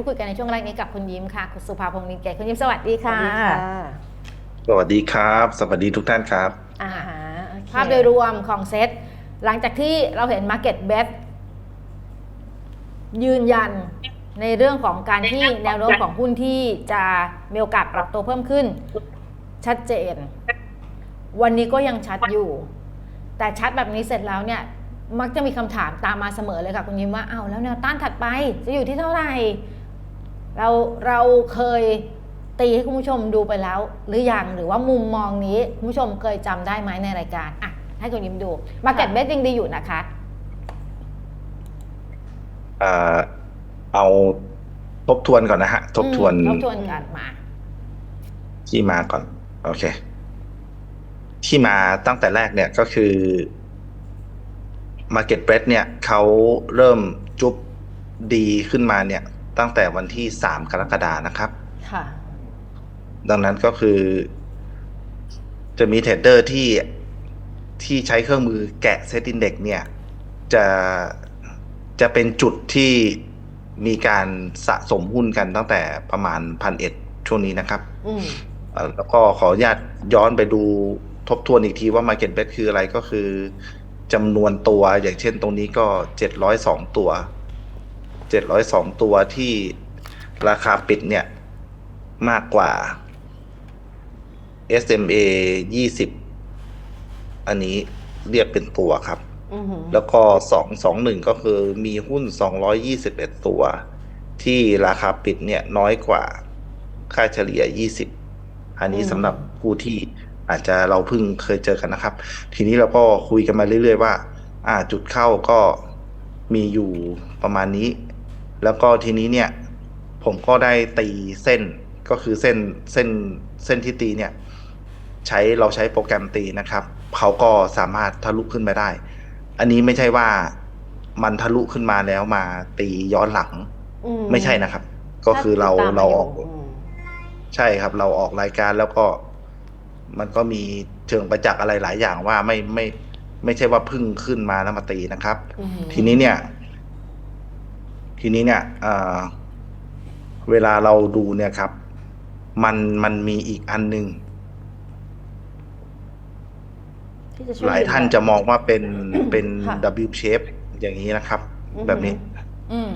พูดคุยกันในช่วงแรกนี้กับคุณยิ้มค่ะคุณสุภาพงศ์นินเกตคุณยิ้มสวัสดีสวัค่ะสดีค่ะ สวัสดีครับ สวัสดีทุกท่านครับอ่าอ่าฮะโอเคภาพโดยรวมของเซตหลังจากที่เราเห็น Market b e t ยืนยันในเรื่องของการที่แนวโน้มของหุ้นที่จะมีโอกาสปรับตัวเพิ่มขึ้น ชัดเจน วันนี้ก็ยังชัดอยู่ แต่ชัดแบบนี้เสร็จแล้วเนี่ย มักจะมีคำถามตามมาเสมอเลยค่ะคุณยิ้มว่าเอาวแล้วแนวต้านถัดไปจะอยู่ที่เท่าไหร่ เราเราเคยตีให้คุณผู้ชมดูไปแล้ว หรือยังหรือว่ามุมมองนี้คุณผู้ชมเคยจำได้ไหมในรายการอะให้คุณยิ้มดูมาเก็ตเบสยังดีอยู่นะคะเอ่อเอาทบทวนก่อนนะฮะ ทบทวนอืมทบทวนกันมา ที่มาก่อน โอเค ที่มาตั้งแต่แรกเนี่ยก็คือ Market b r e a d เนี่ยเขาเริ่มจุบดีขึ้นมาเนี่ย ตั้งแต่วันที่ 3 กรกฎานะครับ ค่ะ ดังนั้นก็คือ จะมีเทรดเดอร์ที่ที่ใช้เครื่องมือแกะเซตอินเด็กเนี่ย จะจะเป็นจุดที่มีการสะสมหุ้นกันตั้งแต่ประมาณพันเอ็ดช่วงนี้นะครับอืมเอ่อแล้วก็ขออนุญาตย้อนไปดูทบทวนอีกทีว่า Market Bet คืออะไรก็คือจำนวนตัวอย่างเช่นตรงนี้ก็702ตัว 702ตัวที่ราคาปิดเนี่ย มากกว่า SMA 20อันนี้เรียกเป็นตัวครับอือหือแล้วก็สองสองหนึ่งก็คือมีหุ้นสองร้อยยี่สิบเอ็ดตัว ที่ราคาปิดเนี่ยน้อยกว่าค่าเฉลี่ยยี่สิบอันนี้สำหรับผู้ที่อาจจะเราเพิ่งเคยเจอกันนะครับ ทีนี้เราก็คุยกันมาเรื่อยๆว่า อ่าจุดเข้าก็มีอยู่ประมาณนี้ แล้วก็ทีนี้เนี่ย ผมก็ได้ตีเส้นก็คือเส้นเส้นเส้นที่ตีเนี่ย ใช้เราใช้โปรแกรมตีนะครับเขาก็สามารถทะลุขึ้นไปได้ อันนี้ไม่ใช่ว่ามันทะลุขึ้นมาแล้วมาตีย้อนหลังอืไม่ใช่นะครับ ก็คือเราติดตมเราออกยู่มใช่ครับ เราออกรายการแล้วก็มันก็มีเชิงประจักษ์อะไรหลายอย่างว่าไม่ไม่ ไม่ใช่ว่าเพึ่งขึ้นมาแล้วมาตีนะครับอือหือทีนี้เนี่ย ทีนี้เนี่ยเอ่อเวลาเราดูเนี่ยครับ มันมันมีอีกอันหนึ่งที่จะช่วยหลายท่านจะมองว่าเป็นเป็นค่ะ W shape อย่างนี้นะครับอือหือแบบนี้อืม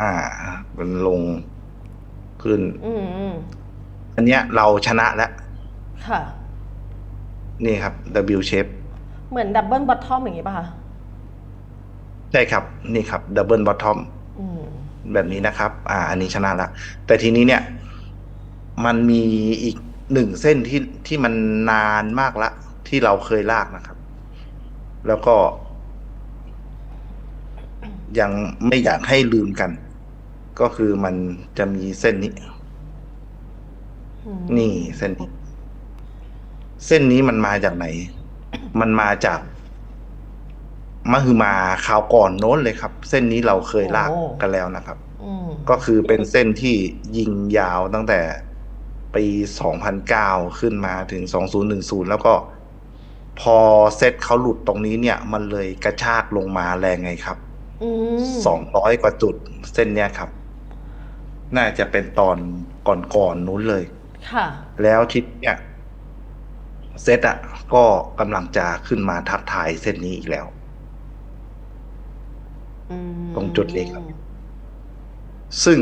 อ่ามันลงขึ้นอืมอืมอันเนี้ยเราชนะแล้วค่ะ นี่ครับ W shape เหมือนดับเบิลบอททอมอย่างงี้ป่ะคะ ใช่ครับนี่ครับ Double Bottom อืมแบบนี้นะครับ อ่า อันนี้ชนะแล้วแต่ทีนี้เนี่ย มันมีอีกหนึ่งเส้นที่ที่มันนานมากละ ที่เราเคยลากนะครับ แล้วก็ ยังไม่อยากให้ลืมกัน ก็คือมันจะมีเส้นนี้อืมนี่เส้นนี้ เส้นนี้มันมาจากไหน มันมาจาก มหึมาคราวก่อนโน้นเลยครับ เส้นนี้เราเคยลากกันแล้วนะครับอืมก็คือเป็นเส้นที่ยิงยาวตั้งแต่ปี 2009 ขึ้นมาถึง 2010 แล้วก็พอเซตเขาหลุดตรงนี้เนี่ย มันเลยกระชากลงมาแรงไงครับอืม200กว่าจุดเส้นเนี้ยครับ น่าจะเป็นตอนก่อนๆนู้นเลย ค่ะ แล้วทิศเนี่ยเซตอะ ก็กำลังจะขึ้นมาทักทายเส้นนี้อีกแล้วอืม ตรงจุดนี้ครับ ซึ่ง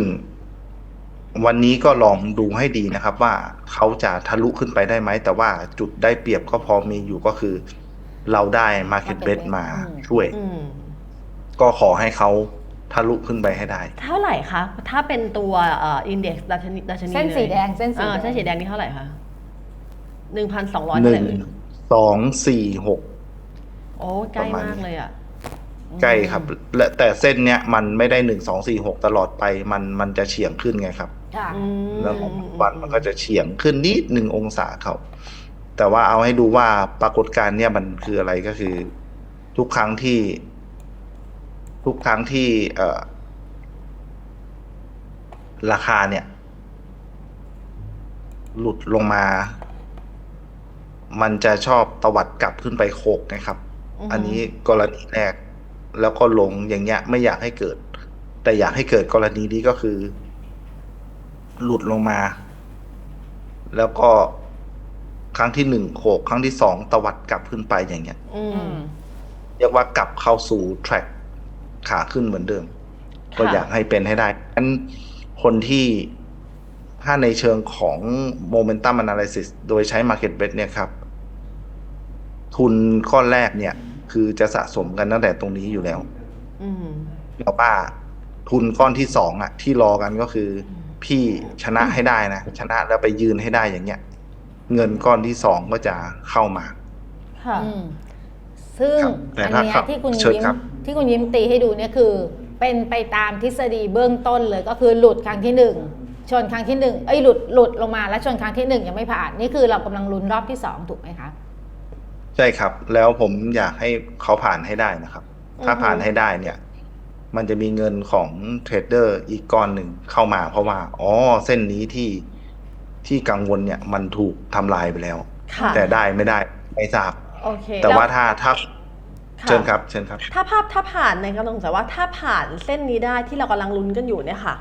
วันนี้ก็ลองดูให้ดีนะครับ ว่าเขาจะทะลุขึ้นไปได้ไหม แต่ว่าจุดได้เปรียบก็พอมีอยู่ก็คือ เราได้ Market Market Bet Bet มาอืมช่วยอืมก็ขอให้เขาทะลุขึ้นไปให้ได้ เท่าไหร่คะ ถ้าเป็นตัวเอ่ออินเด็กซ์ดัชนีดัชนีเส้นสีลยแดงเส้นสีอ่าแดงเส้นสีแดงนี่เท่าไหร่คะหนึ่งพันสองร้อยหเท่าไหนึ่ร่งเอ่ยสองสี่หกโอ้ใกล้ประมาณมากเลยอะ ใกล้ครับและแต่เส้นเนี้ยมันไม่ได้หนึ่งสองสี่หกตลอดไป มันมันจะเฉียงขึ้นไงครับค่ะอืมแล้วของวันมันก็จะเฉียงขึ้นนิดหนึ่งองศาเขาแต่ว่าเอาให้ดูว่าปรากฏการณ์เนี่ยมันคืออะไรก็คือ ทุกครั้งที่ ทุกครั้งที่ เอ่อราคาเนี่ย หลุดลงมา มันจะชอบตวัดกลับขึ้นไปโคกนะครับอือหืออัอันนี้กรณีแรก แล้วก็ลงอย่างเงี้ย ไม่อยากให้เกิด แต่อยากให้เกิดกรณีนี้ก็คือ หลุดลงมา แล้วก็ครั้งที่หนึ่งโขกครั้งที่สองตวัดกลับขึ้นไปอย่างเงี้ยอือืมมเรียกว่ากลับเข้าสู่ track ขาขึ้นเหมือนเดิมค่ะก็อยากให้เป็นให้ได้งั้นคนที่ถ้าในเชิงของ momentum analysis โดยใช้ market bet เนี่ยครับ ทุนก้อนแรกเนี่ย คือจะสะสมกันตั้งแต่ตรงนี้อยู่แล้วอืมแล้วว่าทุนก้อนที่สองอะที่รอกันก็คือ พี่ชนะให้ได้นะชนะแล้วไปยืนให้ได้อย่างเงี้ย เงินก้อนที่สองก็จะเข้ามา ค่ะอืมซึ่งครับแต่อันถ้าเนี้ยครับที่คุณเชิญยิ้มครับที่คุณยิ้มตีให้ดูเนี่ยคือ เป็นไปตามทฤษฎีเบื้องต้นเลยก็คือหลุดครั้งที่หนึ่งชนครั้งที่หนึ่งเอ้ยหลุดหลุดลงมาแล้วชนครั้งที่หนึ่งยังไม่ผ่าน นี่คือเรากำลังลุ้นรอบที่สองถูกไหมคะ ใช่ครับ แล้วผมอยากให้เขาผ่านให้ได้นะครับ ถ้าอือฮึผ่านให้ได้เนี่ย มันจะมีเงินของเทรดเดอร์อีกก้อนหนึ่งเข้ามา เพราะว่า อ๋อ เส้นนี้ที่ที่กังวลเนี่ยมันถูกทำลายไปแล้วค่ะแต่ได้ไม่ได้ไม่ทราบโอเคแต่ว่าล้ถ้าถ้าค่ะเชิญครับเชิญครับ ถ้าภาพถ้าผ่านในกำลังจะว่าถ้าผ่านเส้นนี้ได้ที่เรากำลังลุ้นกันอยู่เนี่ยค่ะ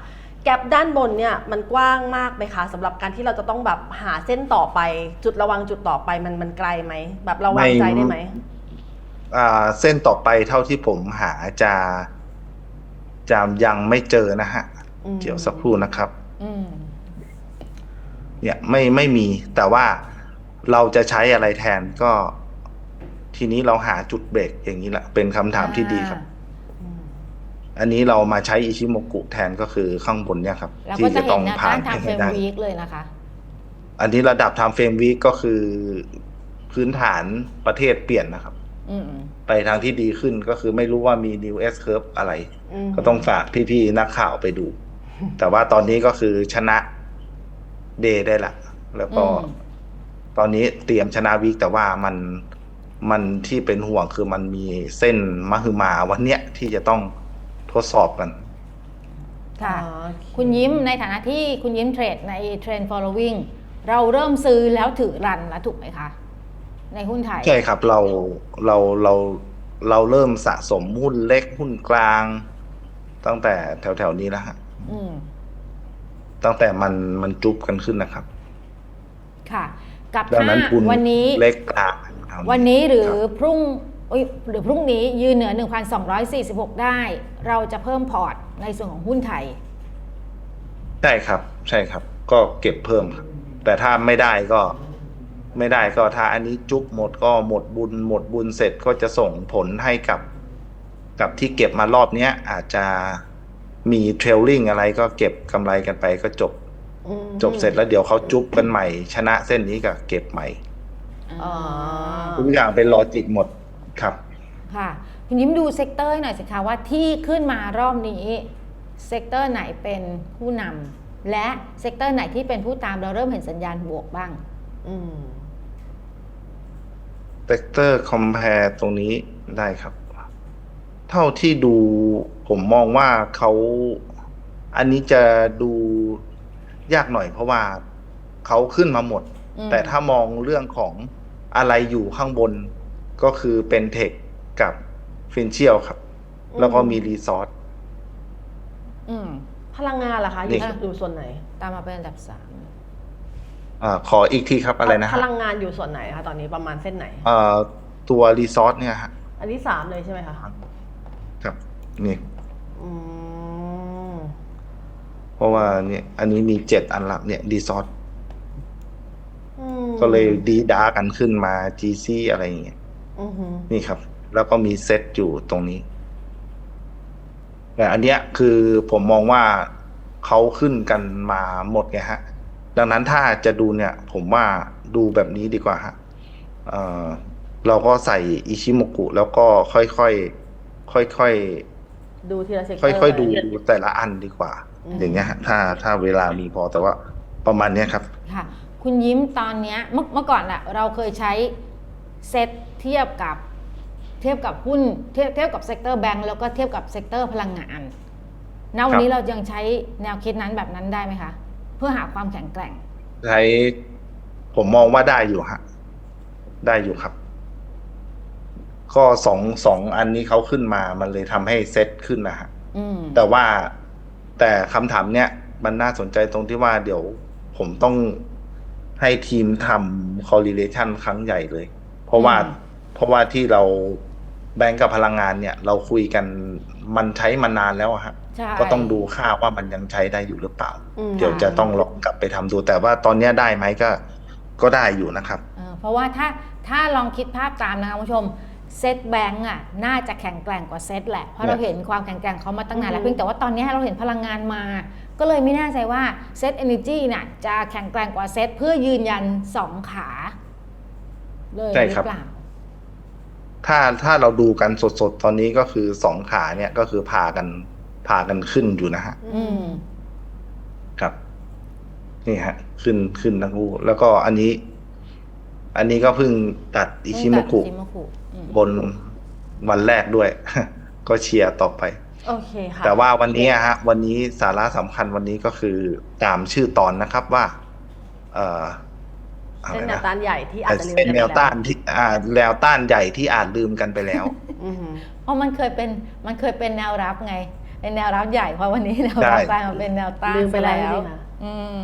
แกลบด้านบนเนี่ยมันกว้างมากไหมคะสำหรับการที่เราจะต้องแบบหาเส้นต่อไป จุดระวังจุดต่อไปมันมันไกลไหมแบบเราวางใจได้ไหมอ่าเส้นต่อไปเท่าที่ผมหาจะจะยังไม่เจอนะฮะอืมเดี๋ยวสักครู่นะครับอืมเนี่ยไม่ไม่มี แต่ว่าเราจะใช้อะไรแทนก็ ทีนี้เราหาจุดเบรกอย่างนี้แหละเป็นคำถามที่ดีครับอืม อันนี้เรามาใช้อิชิโมกุแทนก็คือข้างบนเนี่ยครับเราที่ก็จะจะเห็ต้นองแนวผ่าต้านนทางเฟรให้มได้วีคเลยนะคะ อันนี้ระดับ time frame week ก็คือพื้นฐานประเทศเปลี่ยนนะครับอืมไปทางที่ดีขึ้นก็คือไม่รู้ว่ามี new S curve อะไรมก็ต้องฝากพี่ๆนักข่าวไปดู แต่ว่าตอนนี้ก็คือชนะเดย์ได้ละ แล้วก็อืมตอนนี้เตรียมชนะวีคแต่ว่ามันมันที่เป็นห่วงคือมันมีเส้นมหึมาวันเนี้ยที่จะต้อง ทดสอบกัน ค่ะ อ๋อคุณยิ้มในฐานะที่คุณยิ้มเทรดในเทรน following เราเริ่มซื้อแล้วถือรันแล้วถูกไหมคะ ในหุ้นไทย ใช่ครับเราเราเราเราเริ่มสะสมหุ้นเล็กหุ้นกลาง ตั้งแต่แถวๆนี้แล้วฮะอืม ตั้งแต่มันมันจุบกันขึ้นนะครับ ค่ะ กับดังถ้านั้นทุนวันนี้ เล็กกลางเอาวันนี้หรือครับพรุ่งเอ้ย หรือพรุ่งนี้ยืนเหนือ 1,246 ได้ เราจะเพิ่มพอร์ตในส่วนของหุ้นไทย ใช่ครับ ใช่ครับ ก็เก็บเพิ่มครับแต่ถ้าไม่ได้ก็ ไม่ได้ก็ถ้าอันนี้จุบหมดก็หมดบุญ หมดบุญเสร็จก็จะส่งผลให้กับ กับที่เก็บมารอบเนี้ย อาจจะมีเทรลลิ่งอะไรก็เก็บกำไรกันไปก็จบอืมจบเสร็จแล้วเดี๋ยวเขาจุบกันใหม่ ชนะเส้นนี้ก็เก็บใหม่อ๋อทุกอย่างเป็นลอจิกหมด ครับ ค่ะคุณยิ้มดูเซกเตอร์หน่อยสิคะว่าที่ขึ้นมารอบนี้เซกเตอร์ไหนเป็นผู้นำและเซกเตอร์ไหนที่เป็นผู้ตามเราเริ่มเห็นสัญญาณบวกบ้างอืมเ e กเตอร์คอม a r e ตรงนี้ได้ครับ เท่าที่ดูผมมองว่าเขาอันนี้จะดูยากหน่อยเพราะว่าเขาขึ้นมาหมดอืมแต่ถ้ามองเรื่องของอะไรอยู่ข้างบน ก็คือเป็นเทคกับฟินเชียลครับอืมแล้วก็มีรีซอร์อืมพลังงานล่ะคะอนี่ยู่อยู่ส่วนไหน ตามมาเป็นอันดับสามอ่าขออีกทีครับอะไรนะพฮะลังงานอยู่ส่วนไหนคะตอนนี้ประมาณเส้นไหนอ่าตัวรีซอร์เนี่ยฮะอันที่สามเลยใช่ไหมคะครับนี่อืมเพราะว่าเนี่ย อันนี้มีเจ็ดอันหลักเนี่ยรีซอร์อืมก็เลยดีดากันขึ้นมา GC อะไรอย่างเงี้ยอือหือ นี่ครับ แล้วก็มีเซตอยู่ตรงนี้ แต่อันเนี้ยคือผมมองว่าเขาขึ้นกันมาหมดไงฮะ ดังนั้นถ้าจะดูเนี่ย ผมว่าดูแบบนี้ดีกว่าฮะเอ่อเราก็ใส่อิชิโมกุแล้วก็ค่อยๆค่อยดูทีละเซกเตๆอร์ค่อยๆดูไปแต่ละอันดีกว่าอืมอย่างเงี้ยฮะถ้าถ้าเวลามีพอแต่ว่าประมาณเนี้ยครับ ค่ะ คุณยิ้มตอนเนี้ยเมื่อเมื่อก่อนอะเราเคยใช้ เซตเทียบกับเทียบกับหุ้นเทียบเทียบกับเซกเตอร์แบงก์แล้วก็เทียบกับเซกเตอร์พลังงานณวันนี้ครับเรายังใช้แนวคิดนั้นแบบนั้นได้ไหมคะ เพื่อหาความแข็งแกร่ง ใช้ผมมองว่าได้อยู่ฮะได้อยู่ครับ ก็สองสองอันนี้เขาขึ้นมามันเลยทำให้เซตขึ้นนะฮะอืมแต่ว่าแต่คำถามเนี้ยมันน่าสนใจตรงที่ว่าเดี๋ยวผมต้องให้ทีมทำ correlation ครั้งใหญ่เลย เพราะว่าอืมเพราะว่าที่เราแบงก์กับพลังงานเนี่ย เราคุยกันมันใช้มานานแล้วอะฮะใช่ก็ต้องดูค่าว่ามันยังใช้ได้อยู่หรือเปล่าอืมเดี๋ยวจะต้องลองกลับไปทำดู แต่ว่าตอนเนี้ยได้ไหมก็ก็ได้อยู่นะครับเออเพราะว่าถ้าถ้าลองคิดภาพตามนะคะคุณผู้ชมเซตแบงก์อะน่าจะแข็งแกร่งกว่าเซตแหละ เพราะเราเห็นความแข็งแกร่งเขามาตั้งนานแล้วอือฮึเพียงแต่ว่าตอนนี้เราเห็นพลังงานมา ก็เลยไม่แน่ใจว่าเซตเอเนจีน่ะจะแข็งแกร่งกว่าเซตเพื่อยืนยันสองขา เลยหใช่รืครับอเปล่าถ้าถ้าเราดูกันสดๆ ตอนนี้ก็คือสองขาเนี่ยก็คือพากันพากันขึ้นอยู่นะฮะ อืม ครับ นี่ฮะ ขึ้นขึ้นทั้งคู่แล้วก็อันนี้ อันนี้ก็เพิ่งตัดอิชิมุกุ อิชิมุกุอืมบนวันแรกด้วย ก็เชียร์ต่อไป โอเคค่ะแต่ว่าวันนี้อะฮะ วันนี้สาระสำคัญวันนี้ก็คือตามชื่อตอนนะครับว่า เอ่ออะไร เส้นแนวนะต้านใหญ่ที่อาจจะลืมเป็นกัแนวไปต้านที่อ่าแนวต้านใหญ่ที่อาจลืมกันไปแล้วอือหือเพราะมันเคยเป็นมันเคยเป็นแนวรับไงเป็นแนวรับใหญ่เพราะวันนี้แนวรับใช่กลายมาเป็นแนวต้านลืมไปแล้วซะจริงๆนะอืม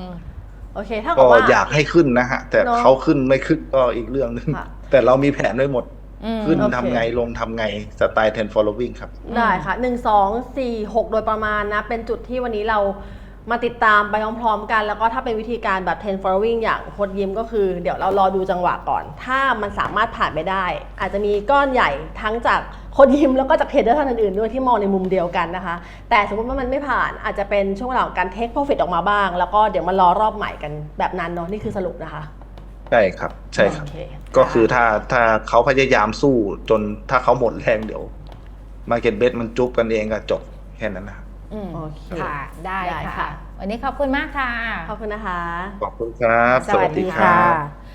โอเคถ้าก็กับว่าอยากให้ขึ้นนะฮะ แต่เนอะเขาขึ้นไม่ขึ้นก็อีกเรื่องหนึงค่ะแต่เรามีแผนไว้หมดอืมขึ้นโอเคทำไงลงทำไงสไตล์10 following ครับ ได้ค่ะ1 2 4 6โดยประมาณนะ เป็นจุดที่วันนี้เรา มาติดตามไปพร้อมๆกัน แล้วก็ถ้าเป็นวิธีการแบบ10 following อย่างโคดยิมก็คือ เดี๋ยวเรารอดูจังหวะก่อน ถ้ามันสามารถผ่านไปได้ อาจจะมีก้อนใหญ่ทั้งจากโคดยิมแล้วก็จากเทรดเดอร์ท่านอื่นๆด้วยที่มองในมุมเดียวกันนะคะ แต่สมมติว่ามันไม่ผ่านอาจจะเป็นช่วงเวลาของการ take profit ออกมาบ้าง แล้วก็เดี๋ยวมารอรอบใหม่กันแบบนั้นเนาะนี่คือสรุปนะคะใช่ครับ ใช่ครับโอเคก็คือถ้าถ้าเขาพยายามสู้จนถ้าเขาหมดแรงเดี๋ยว Market Bet มันจุบกันเองก็จบแค่นั้นนะครับ อืมโอเค ค่ะ ได้ได้ค่ะ ค่ะ วันนี้ขอบคุณมากค่ะ ขอบคุณนะคะ ขอบคุณครับ สวัสดีค่ะ